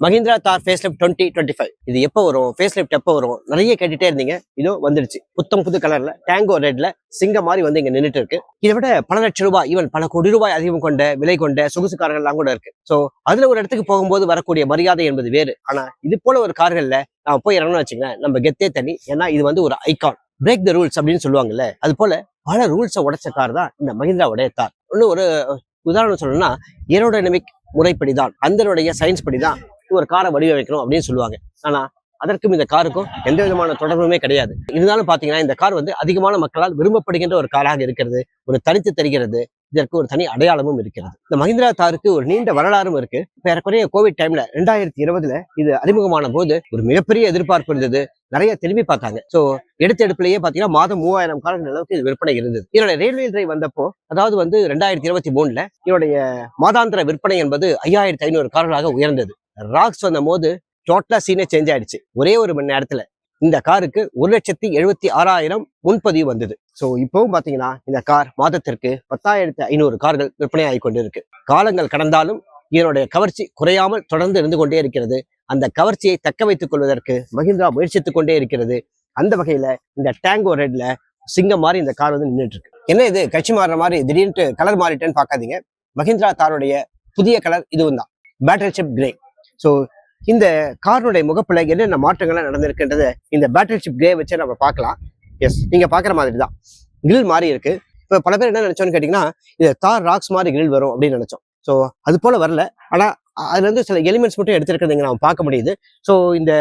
Mahindra Thar face lift twenty twenty five இது எப்போ வரும்? ஃபேஸ் லிஃப்ட் எப்போ வரும்? நிறைய கேட்டுட்டே இருந்தீங்க. இதோ வந்துடுச்சு. புத்தம் புது கலர்ல டேங்கோ ரெட்ல சிங்க மாதிரி வந்து இங்க நின்றுட்டு இருக்கு. இதை விட பல லட்சம் ரூபாய் ஈவன் பல கோடி ரூபாய் அதிகம் கொண்ட விலை கொண்ட சொகுசு கூட இருக்கு. ஸோ அதுல ஒரு இடத்துக்கு போகும்போது வரக்கூடிய மரியாதை என்பது வேறு. ஆனா இது போல ஒரு கார்கள்ல நான் போய் இறங்கணும்னு வச்சுக்கேன் நம்ம கெத்தே தனி. ஏன்னா இது வந்து ஒரு ஐகான் பிரேக் த ரூல்ஸ் அப்படின்னு சொல்லுவாங்கல்ல அது போல பல ரூல்ஸை உடைச்ச கார் தான் இந்த மஹிந்திராவுடைய கார் இன்னும் ஒரு உதாரணம் சொல்லணும்னா ஏரோடைனமிக் முறைப்படி தான் அந்தனுடைய சயின்ஸ் படி தான் ஒரு காரை வடிவமைக்கணும் அப்படின்னு சொல்லுவாங்க. ஆனா அதற்கும் இந்த காருக்கும் எந்த விதமான தொடர்புமே கிடையாது. இருந்தாலும் பார்த்தீங்கன்னா இந்த கார் வந்து அதிகமான மக்களால் விரும்பப்படுகின்ற ஒரு காராக இருக்கிறது ஒரு தனித்து தெரிகிறது இதற்கு ஒரு தனி அடையாளமும் இருக்கிறது. இந்த மஹிந்திரா தாருக்கு ஒரு நீண்ட வரலாறும் இருக்கு. இப்ப ஏறக்குறைய கோவிட் டைம்ல ரெண்டாயிரத்தி இருபதுல இது அறிமுகமான போது ஒரு மிகப்பெரிய எதிர்பார்ப்பு இருந்தது. நிறைய திரும்பி பார்த்தாங்க. சோ எடுத்த எடுப்புலயே பாத்தீங்கன்னா மாதம் மூவாயிரம் கார்கள் அளவுக்கு இது விற்பனை இருந்தது. இதோட ரயில்வே டிரை வந்தப்போ அதாவது வந்து ரெண்டாயிரத்தி இருபத்தி மூணுல இதோடைய மாதாந்திர விற்பனை என்பது ஐயாயிரத்தி ஐநூறு கார்களாக உயர்ந்தது. ராக்ஸ் வந்த போது டோட்டலா சீனே சேஞ்ச் ஆயிடுச்சு. ஒரே ஒரு மணி நேரத்துல. இந்த காருக்கு ஒரு லட்சத்தி எழுபத்தி ஆறாயிரம் முன்பதிவு வந்தது. ஸோ இப்போவும் பார்த்தீங்கன்னா இந்த கார் மாதத்திற்கு பத்தாயிரத்தி ஐநூறு கார்கள் விற்பனை ஆகி கொண்டு இருக்கு காலங்கள் கடந்தாலும் இதனுடைய கவர்ச்சி குறையாமல் தொடர்ந்து இருந்து கொண்டே இருக்கிறது. அந்த கவர்ச்சியை தக்க வைத்துக் கொள்வதற்கு மஹிந்திரா முயற்சித்துக் கொண்டே இருக்கிறது. அந்த வகையில இந்த டேங்கோ ரெட்ல சிங்கம் மாதிரி இந்த கார் வந்து நின்றுட்டு இருக்கு. என்ன இது? கட்சி மாறுற மாதிரி திடீர்னு கலர் மாறிட்டேன்னு பார்க்காதீங்க. மஹிந்திரா தாருடைய புதிய கலர் இதுவும் தான் பேட்டரி சிப் கிரே ஸோ இந்த காரினுடைய முகப்பில் என்னென்ன மாற்றங்கள்லாம் நடந்திருக்குன்றதை இந்த பேட்டரி ஷிப் கிரே வச்சு நம்ம பார்க்கலாம். எஸ் நீங்க பார்க்குற மாதிரி தான் கிரில் மாறி இருக்கு. இப்போ பல பேர் என்ன நினைச்சோன்னு கேட்டிங்கன்னா இது தார் ராக்ஸ் மாதிரி கிரில் வரும் அப்படின்னு நினைச்சோம். ஸோ அது போல வரல. ஆனா அதுல இருந்து சில எலிமெண்ட்ஸ் மட்டும் எடுத்திருக்கிறதுங்க நம்ம பார்க்க முடியுது. ஸோ இந்த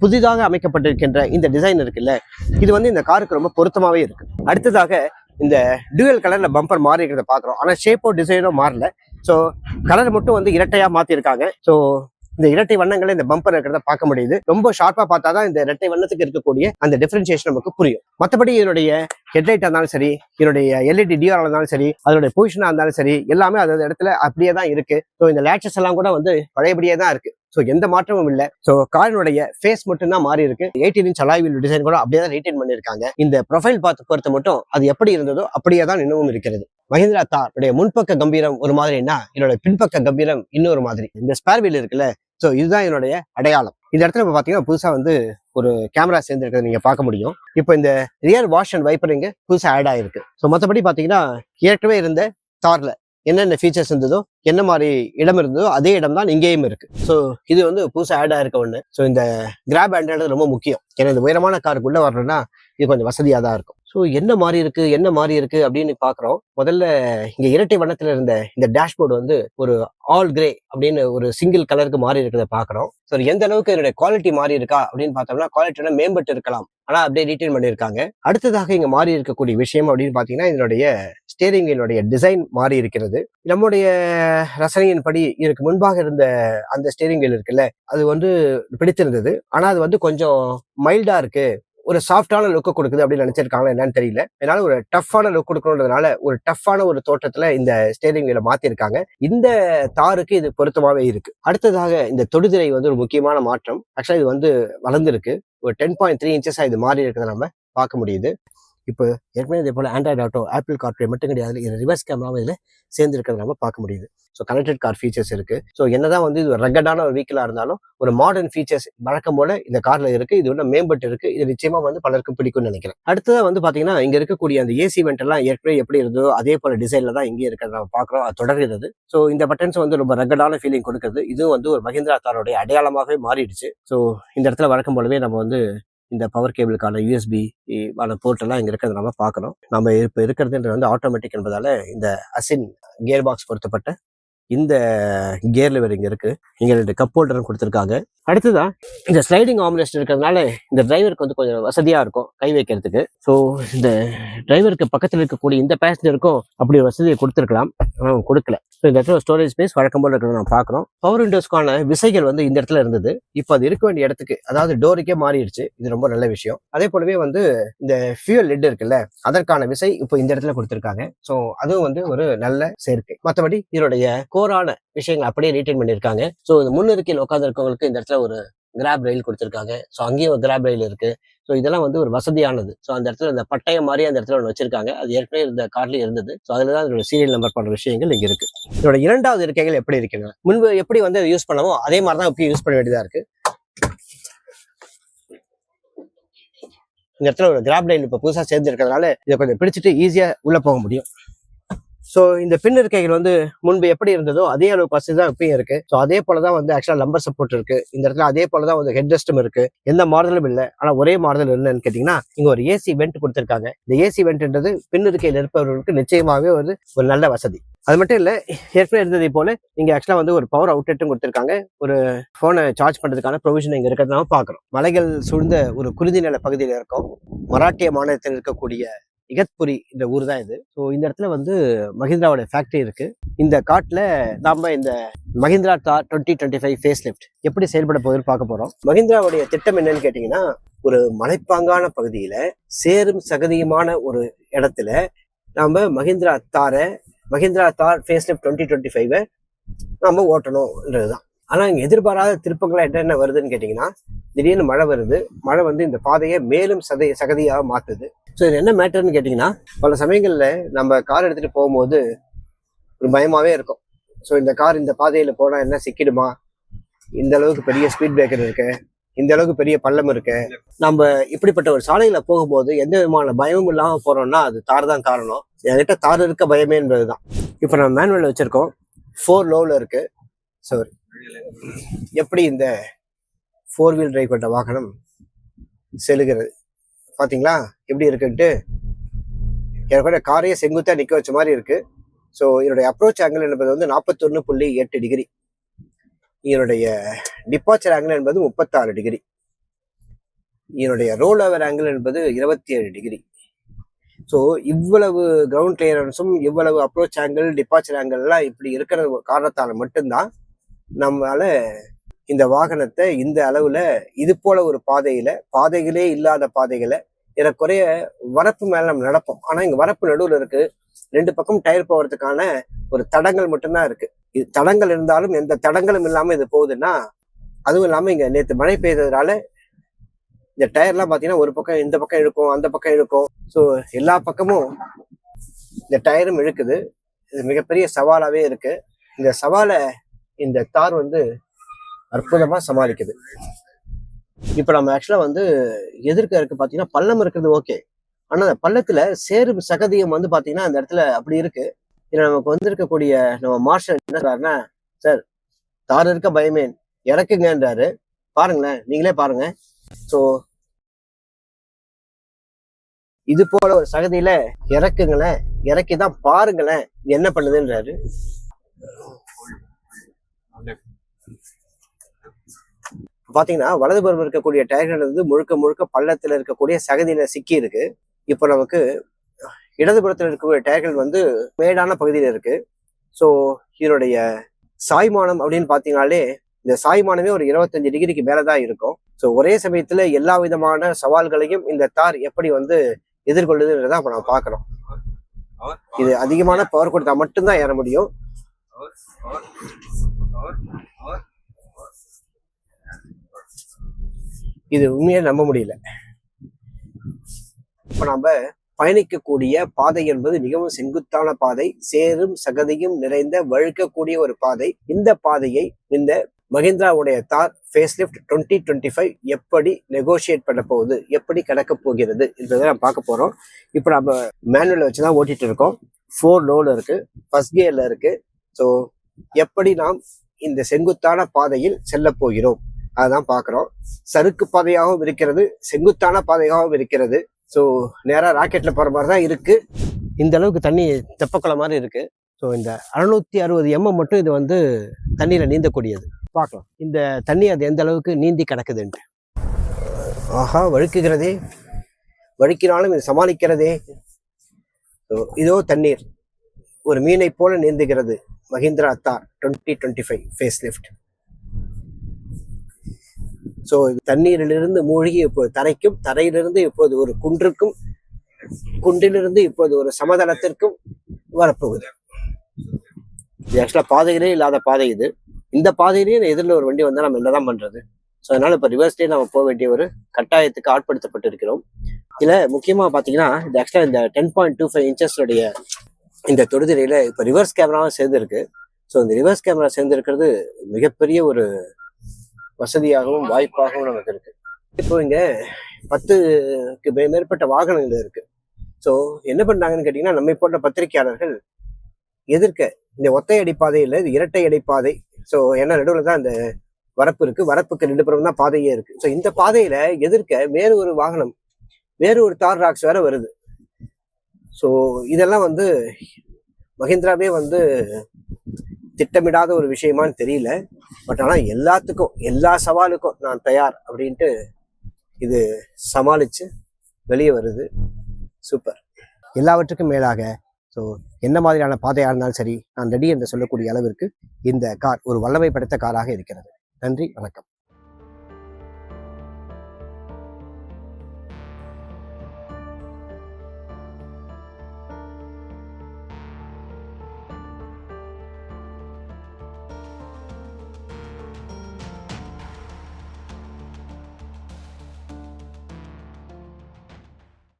புதிதாக அமைக்கப்பட்டிருக்கின்ற இந்த டிசைன் இருக்குல்ல இது வந்து இந்த காருக்கு ரொம்ப பொருத்தமாவே இருக்கு. அடுத்ததாக இந்த டூயல் கலர்ல பம்பர் மாறி இருக்கிறத பாக்குறோம் ஆனா ஷேப்போ டிசைனோ மாறல. ஸோ கலர் மட்டும் வந்து இரட்டையா மாற்றிருக்காங்க ஸோ இந்த இரட்டை வண்ணங்களை இந்த பம்பர் இருக்கிறத பார்க்க முடியுது. ரொம்ப ஷார்ப்பா பார்த்தா தான் இந்த இரட்டை வண்ணத்துக்கு இருக்கக்கூடிய அந்த டிஃபரன்சியேஷன் நமக்கு புரியும். மற்றபடி இதனுடைய ஹெட்லைட்டா இருந்தாலும் சரி இதனுடைய எல்இடி டிஆர் இருந்தாலும் சரி அதனுடைய பொசிஷனா இருந்தாலும் சரி எல்லாமே அது இடத்துல அப்படியே தான் இருக்கு. ஸோ இந்த லேட்சஸ் எல்லாம் கூட வந்து பழையபடியே தான் இருக்கு. ஸோ எந்த மாற்றமும் இல்லை. ஸோ காரினுடைய ஃபேஸ் மட்டும் தான் மாறி இருக்கு. எயிட்டீன் இன்ச் அலாய்வில் டிசைன் கூட அப்படியே தான் ரீட்டைன் பண்ணியிருக்காங்க. இந்த ப்ரொஃபைல் பார்த்து பொறுத்த மட்டும் அது எப்படி இருந்ததோ அப்படியே தான் இன்னமும் இருக்கிறது. மஹிந்திரா தார் முன்பக்க கம்பீரம் ஒரு மாதிரின்னா என்னோட பின்பக்க கம்பீரம் இன்னொரு மாதிரி. இந்த ஸ்பேர் வீல் இருக்குல்ல ஸோ இதுதான் என்னுடைய அடையாளம். இந்த இடத்துல இப்போ பார்த்தீங்கன்னா புதுசாக வந்து ஒரு கேமரா சேர்ந்துருக்கிறத நீங்கள் பார்க்க முடியும். இப்போ இந்த ரியர் வாஷ் அண்ட் வைப்பர் இங்கே புதுசாக ஆட் ஆகிருக்கு ஸோ மற்றபடி பார்த்தீங்கன்னா ஏற்கனவே இருந்த தார்ல என்னென்ன ஃபீச்சர்ஸ் இருந்ததோ என்ன மாதிரி இடம் இருந்ததோ அதே இடம் தான் இங்கேயும் இருக்கு. ஸோ இது வந்து புதுசாக ஆட் ஆயிருக்க ஒன்று ஸோ இந்த கிராப் ஆண்ட்ராய்டு ரொம்ப முக்கியம். ஏன்னா இந்த உயரமான காருக்குள்ளே வரணும்னா இது கொஞ்சம் வசதியாக தான் இருக்கும். ஸோ என்ன மாறி இருக்கு என்ன மாறி இருக்கு அப்படின்னு பார்க்குறோம் முதல்ல இங்க இரட்டை வண்ணத்துல இருந்த இந்த டேஷ்போர்டு வந்து ஒரு ஆல் கிரே அப்படின்னு ஒரு சிங்கிள் கலருக்கு மாறி இருக்கிறத பார்க்குறோம் ஸோ எந்த அளவுக்கு இதனுடைய குவாலிட்டி மாறி இருக்கா அப்படின்னு பார்த்தோம்னா குவாலிட்டியோட மேம்பட்டு இருக்கலாம். ஆனா அப்படியே ரீட்டைன் பண்ணியிருக்காங்க. அடுத்ததாக இங்க மாறி இருக்கக்கூடிய விஷயம் அப்படின்னு பாத்தீங்கன்னா இதனுடைய ஸ்டேரிங் வீலுடைய டிசைன் மாறி இருக்கிறது. நம்முடைய ரசனையின்படி இதுக்கு முன்பாக இருந்த அந்த ஸ்டேரிங் வீல் இருக்குல்ல அது வந்து பிடித்திருந்தது. ஆனா அது வந்து கொஞ்சம் மைல்டா இருக்கு. ஒரு சாஃப்டான லுக்கை கொடுக்குது அப்படின்னு நினைச்சிருக்காங்க என்னன்னு தெரியல. அதனால ஒரு டஃப்பான லுக் கொடுக்கணுன்றதுனால ஒரு டஃப்பான ஒரு தோட்டத்துல இந்த ஸ்டேரிங் வீல மாத்திருக்காங்க. இந்த தாருக்கு இது பொருத்தமாவே இருக்கு. அடுத்ததாக இந்த தொடுதிரை வந்து ஒரு முக்கியமான மாற்றம். ஆக்சுவலா இது வந்து வளர்ந்துருக்கு. ஒரு டென் பாயிண்ட் த்ரீ இன்ச்சஸா இது மாறி இருக்கிறத நம்ம பார்க்க முடியுது. இப்போ ஏற்கனவே இதே போல் ஆண்ட்ராய்டு ஆட்டோ ஆப்பிள் கார்ப்ளே மட்டும் கிடையாது. இது ரிவர்ஸ் கேமராவும் இதில் சேர்ந்துருக்கிறத நம்ம பார்க்க முடியுது. ஸோ கனெக்டட் கார் ஃபீச்சர்ஸ் இருக்குது ஸோ என்னதான் வந்து இது ரகடான ஒரு வீக்கிலா இருந்தாலும் ஒரு மாடர்ன் ஃபீச்சர்ஸ் வழக்கம் போல இந்த காரில் இருக்குது இது ஒன்றும் மேம்பட்டு இருக்குது இது நிச்சயமாக வந்து பலருக்கும் பிடிக்கும்னு நினைக்கிறேன். அடுத்ததாக வந்து பார்த்தீங்கன்னா இங்கே இருக்கக்கூடிய அந்த ஏசி வெண்ட் எல்லாம் ஏற்கனவே எப்படி இருந்ததோ அதே போல டிசைனில் தான் இங்கே இருக்கிறத நம்ம பார்க்குறோம். அது தொடர்கிறது. ஸோ இந்த பட்டன்ஸ் வந்து ரொம்ப ரகடான ஃபீலிங் கொடுக்குறது இதுவும் வந்து ஒரு மஹிந்திரா காரோடைய அடையாளமாகவே மாறிடுச்சு. ஸோ இந்த இடத்துல வழக்கம் போலவே நம்ம வந்து இந்த பவர் கேபிளுக்கான யூஎஸ்பி ஆன போர்ட்டெல்லாம் எல்லாம் இங்க இருக்கிறத நம்ம பார்க்கணும். நம்ம இப்ப இருக்கிறதுன்றது வந்து ஆட்டோமேட்டிக் என்பதால இந்த அசின் கியர் பாக்ஸ் பொருத்தப்பட்ட இந்த கியர் லிவர் இங்கே இருக்குது இங்கே ரெண்டு கப் ஹோல்டரும் கொடுத்துருக்காங்க. அடுத்ததா இந்த ஸ்லைடிங் ஆம்லெஸ்ட் இருக்கிறதுனால இந்த டிரைவருக்கு வந்து கொஞ்சம் வசதியாக இருக்கும் கை வைக்கிறதுக்கு. ஸோ இந்த டிரைவருக்கு பக்கத்தில் இருக்கக்கூடிய இந்த பேசஞ்சருக்கும் அப்படி ஒரு வசதியை கொடுத்துருக்கலாம். ஆனால் அவங்க கொடுக்கல. ஸோ இந்த இடத்துல ஸ்டோரேஜ் ஸ்பேஸ் வழக்கம் போல் இருக்கிறத நம்ம பார்க்குறோம். பவர் விண்டோஸ்க்கான விசைகள் வந்து இந்த இடத்துல இருந்தது. இப்போ அது இருக்க வேண்டிய இடத்துக்கு அதாவது டோருக்கே மாறிடுச்சு. இது ரொம்ப நல்ல விஷயம். அதே போலவே வந்து இந்த ஃபியூல் லெட் இருக்குல்ல அதற்கான விசை இப்போ இந்த இடத்துல கொடுத்துருக்காங்க. ஸோ அதுவும் வந்து ஒரு நல்ல சேர்க்கை. மற்றபடி இதனுடைய கோரான விஷயங்கள் அப்படியே ரீட்டைன் பண்ணியிருக்காங்க. ஸோ இந்த முன்னிருக்கையில் உட்காந்துருக்கவங்களுக்கு இந்த இடத்துல ஒரு கிராப் ரயில் கொடுத்துருக்காங்க. ஸோ அங்கேயும் கிராப் ரயில் இருக்கு. ஸோ இதெல்லாம் வந்து ஒரு வசதியானது. ஸோ அந்த இடத்துல இந்த பட்டயம் மாதிரி அந்த இடத்துல ஒன்று வச்சிருக்காங்க. அது ஏற்கனவே இந்த கார்லேயே இருந்தது. ஸோ அதில் தான் அதோட சீரியல் நம்பர் போன்ற விஷயங்கள் இங்கே இருக்கு. இதோட இரண்டாவது இருக்கைகள் எப்படி இருக்குங்க முன்பு எப்படி வந்து அதை யூஸ் பண்ணவோ அதே மாதிரி தான் இப்போ யூஸ் பண்ண வேண்டியதாக இருக்கு. இந்த இடத்துல ஒரு கிராப் லைன் இப்போ புதுசாக சேர்ந்து இருக்கிறதுனால இதை கொஞ்சம் பிடிச்சிட்டு ஈஸியாக உள்ளே போக முடியும். ஸோ இந்த பின் இருக்கைகள் வந்து முன்பு எப்படி இருந்ததோ அதே அளவுக்கு வசதி தான் இப்பயும் இருக்கு. ஸோ அதே போல தான் வந்து ஆக்சுவலாக லம்பர் சப்போர்ட் இருக்கு. இந்த இடத்துல அதே போல தான் வந்து ஹெட் ரெஸ்டும் இருக்கு. எந்த மாறுதலும் இல்லை. ஆனால் ஒரே மாறுதல் என்னன்னு கேட்டிங்கன்னா இங்கே ஒரு ஏசி வெண்ட் கொடுத்துருக்காங்க. இந்த ஏசி வெண்ட்ன்றது பின் இருக்கையில் இருப்பவர்களுக்கு நிச்சயமாகவே வந்து ஒரு நல்ல வசதி. அது மட்டும் இல்லை ஏற்கனவே இருந்ததை போல இங்கே ஆக்சுவலாக வந்து ஒரு பவர் அவுட்லெட்டும் கொடுத்துருக்காங்க. ஒரு ஃபோனை சார்ஜ் பண்ணுறதுக்கான ப்ரொவிஷன் இங்கே இருக்கிறத நம்ம பார்க்குறோம். மலைகள் சூழ்ந்த ஒரு குருதி நில பகுதியில் இருக்கும். மராட்டிய மாநிலத்தில் இருக்கக்கூடிய இகத்புரி இந்த ஊர் தான் இது. ஸோ இந்த இடத்துல வந்து மஹிந்திராவோட ஃபேக்டரி இருக்கு. இந்த காட்டில் நாம இந்த Mahindra Thar twenty twenty five face lift எப்படி செயல்பட போகுதுன்னு பார்க்க போறோம். மஹிந்திராவுடைய திட்டம் என்னன்னு கேட்டிங்கன்னா ஒரு மலைப்பாங்கான பகுதியில் சேரும் சகதியுமான ஒரு இடத்துல நாம் மஹிந்திரா தாரை Mahindra Thar face lift twenty twenty ஃபைவை நம்ம ஓட்டணும்ன்றதுதான். ஆனால் இங்கே எதிர்பாராத திருப்பங்களாக என்னென்ன வருதுன்னு கேட்டிங்கன்னா திடீர்னு மழை வருது. மழை வந்து இந்த பாதையை மேலும் சதை சகதியாக மாற்றுது ஸோ இது என்ன மேட்டர்னு கேட்டிங்கன்னா பல சமயங்களில் நம்ம கார் எடுத்துகிட்டு போகும்போது ஒரு பயமாகவே இருக்கும். ஸோ இந்த கார் இந்த பாதையில் போனால் என்ன சிக்கிடுமா? இந்த அளவுக்கு பெரிய ஸ்பீட் பிரேக்கர் இருக்கு. இந்த அளவுக்கு பெரிய பள்ளம் இருக்கு. நம்ம இப்படிப்பட்ட ஒரு சாலையில போகும்போது எந்த விதமான பயமும் இல்லாம போறோம்னா அது தார் தான் காரணம். என்கிட்ட தார் இருக்க பயமே என்பதுதான். இப்போ நம்ம மேனுவல் வச்சிருக்கோம். ஃபோர் லோவில் இருக்கு. சாரி எப்படி இந்த ஃபோர் வீல் டிரைவ் கொண்ட வாகனம் செலுகிறது பார்த்தீங்களா எப்படி இருக்குன்ட்டு? எனக்கு காரையே செங்குத்தா நிற்க வச்ச மாதிரி இருக்கு. ஸோ இதனுடைய அப்ரோச் ஆங்கிள் என்பது வந்து நாற்பத்தொன்னு புள்ளி எட்டு டிகிரி. இதனுடைய டிபார்ச்சர் ஆங்கிள் என்பது முப்பத்தாறு டிகிரி. இதனுடைய ரோல் ஓவர் ஆங்கிள் என்பது இருபத்தி ஏழு டிகிரி. ஸோ இவ்வளவு கிரவுண்ட் கிளியரன்ஸும் இவ்வளவு அப்ரோச் ஆங்கிள் டிபார்ச்சர் ஆங்கிள்லாம் இப்படி இருக்கிற காரணத்தால் மட்டும்தான் நம்மளால இந்த வாகனத்தை இந்த அளவுல இது போல ஒரு பாதையில பாதைகளே இல்லாத பாதைகளை ஏறக்குறைய வரப்பு மேல நம்ம நடப்போம். ஆனா இங்க வரப்பு நடுவில் இருக்கு. ரெண்டு பக்கம் டயர் போகிறதுக்கான ஒரு தடங்கள் மட்டும்தான் இருக்கு. இது தடங்கள் இருந்தாலும் எந்த தடங்களும் இல்லாம இது போகுதுன்னா அதுவும் இல்லாம இங்க நேற்று மழை பெய்ததுனால இந்த டயர்லாம் பாத்தீங்கன்னா ஒரு பக்கம் இந்த பக்கம் இழுக்கும் அந்த பக்கம் இழுக்கும். ஸோ எல்லா பக்கமும் இந்த டயரும் இழுக்குது. இது மிகப்பெரிய சவாலாவே இருக்கு. இந்த சவாலை இந்த தார் வந்து அற்புதமா சமாளிக்குது. இப்ப நம்ம ஆக்சுவலா வந்து எதிர்க்க இருக்கு பாத்தீங்கன்னா பள்ளம் இருக்கிறது ஓகே ஆனா அந்த பள்ளத்துல சேரும் சகதியம் வந்து பாத்தீங்கன்னா அந்த இடத்துல அப்படி இருக்கு. இதில் நமக்கு வந்திருக்கக்கூடிய நம்ம மார்ஷல் என்ன சொல்றாருன்னா சார் தார் இருக்க பயமே இறக்குங்கன்றாரு. பாருங்களேன் நீங்களே பாருங்க. சோ இது போல ஒரு சகதியில இறக்குங்களேன் இறக்கி தான் பாருங்களேன் என்ன பண்ணுதுன்றாரு. பாத்தீங்கன்னா வலதுபுறம் இருக்கக்கூடிய டயர்கள் வந்து முழுக்க முழுக்க பள்ளத்துல இருக்கக்கூடிய சகதியில சிக்கி இருக்கு இப்போ நமக்கு இடதுபுறத்தில் இருக்கக்கூடிய டயர்கள் வந்து மேடான பகுதியில இருக்கு. ஸோ இதனுடைய சாய்மானம் அப்படின்னு பார்த்தீங்கனாலே இந்த சாய்மானமே ஒரு இருபத்தஞ்சு டிகிரிக்கு மேலதான் இருக்கும். ஸோ ஒரே சமயத்துல எல்லா விதமான சவால்களையும் இந்த தார் எப்படி வந்து எதிர்கொள்ளுதுன்றதை அப்போ நம்ம பாக்குறோம் இது அதிகமான பவர் கொடுத்தா மட்டும்தான் ஏற முடியும். இது உண்மையை நம்ப முடியல. இப்ப நம்ம பயணிக்கக்கூடிய பாதை என்பது மிகவும் செங்குத்தான பாதை சேரும் சகதியும் நிறைந்த வழுக்கக்கூடிய ஒரு பாதை. இந்த பாதையை இந்த மஹிந்திராவுடைய Thar face lift twenty twenty five எப்படி நெகோஷியேட் பண்ண போகுது எப்படி கிடக்க போகிறது என்பதை நம்ம பார்க்க போறோம். இப்போ நம்ம மேனுவலை வச்சு தான் ஓட்டிட்டு இருக்கோம். ஃபோர் லோல இருக்கு ஃபஸ்ட் கியர்ல இருக்கு. ஸோ எப்படி நாம் இந்த செங்குத்தான பாதையில் செல்ல போகிறோம். அதான் பார்க்குறோம். சறுக்கு பாதையாகவும் இருக்கிறது செங்குத்தான பாதையாகவும் இருக்கிறது. ஸோ நேராக ராக்கெட்ல போகிற மாதிரி தான் இருக்கு. இந்த அளவுக்கு தண்ணி தெப்பக்குளம் மாதிரி இருக்கு. ஸோ இந்த அறுநூத்தி அறுபது எம்எம் மட்டும் இது வந்து தண்ணியில் நீந்தக்கூடியது. பார்க்கலாம். இந்த தண்ணி அது எந்த அளவுக்கு நீந்தி கிடக்குதுன்ட்டு. ஆஹா வழுக்குகிறதே. வழுக்கினாலும் இது சமாளிக்கிறதே. ஸோ இதோ தண்ணீர். ஒரு மீனை போல நீந்துகிறது. Mahindra Thar twenty twenty five face lift so தண்ணீரிலிருந்து மூழ்கி இப்போது தரைக்கும் தரையிலிருந்து இப்போது ஒரு குன்றுக்கும் குன்றிலிருந்து இப்போது ஒரு சமதளத்திற்கும் வரப்போகுது. இது ஆக்சுவலாக பாதையிலே இல்லாத பாதை இது. இந்த பாதையிலேயே எதிரில் ஒரு வண்டி வந்தால் நம்ம என்னதான் பண்ணுறது ஸோ அதனால இப்போ ரிவர்ஸ்லேயே நம்ம போக வேண்டிய ஒரு கட்டாயத்துக்கு ஆட்படுத்தப்பட்டு இருக்கிறோம் இதில் முக்கியமாக பார்த்தீங்கன்னா இது ஆக்சுவலாக இந்த டென் பாயிண்ட் டூ ஃபைவ் இன்ச்சஸோடைய இந்த தொடுதிரையில் இப்போ ரிவர்ஸ் கேமராவும் சேர்ந்துருக்கு. ஸோ இந்த ரிவர்ஸ் கேமரா சேர்ந்துருக்கிறது மிகப்பெரிய ஒரு வசதியாகவும் வாய்ப்பாகவும் நமக்கு இருக்கு. இப்போ இங்கே பத்துக்கு மே- மேற்பட்ட வாகனங்கள் இருக்கு. ஸோ என்ன பண்றாங்கன்னு கேட்டிங்கன்னா நம்மை போன்ற பத்திரிகையாளர்கள் எதிர்க்க இந்த ஒத்தை அடிப்பாதை இல்லை இது இரட்டை அடிப்பாதை. ஸோ ஏன்னா நடுவில் தான் இந்த வரப்பு இருக்கு. வரப்புக்கு ரெண்டு புறம் தான் பாதையே இருக்கு. ஸோ இந்த பாதையில எதிர்க்க வேறு ஒரு வாகனம் வேறு ஒரு தார் ராக்ஸ் வேற வருது. ஸோ இதெல்லாம் வந்து மஹிந்திராவே வந்து திட்டமிடாத ஒரு விஷயமான்னு தெரியல. பட் ஆனால் எல்லாத்துக்கும் எல்லா சவாலுக்கும் நான் தயார் அப்படின்ட்டு இது சமாளித்து வெளியே வருது. சூப்பர் எல்லாவற்றுக்கும் மேலாக ஸோ என்ன மாதிரியான பாதையாக இருந்தாலும் சரி நான் ரெடி என்று சொல்லக்கூடிய அளவிற்கு இந்த கார் ஒரு வல்லமை படைத்த காராக இருக்கிறது. நன்றி வணக்கம்.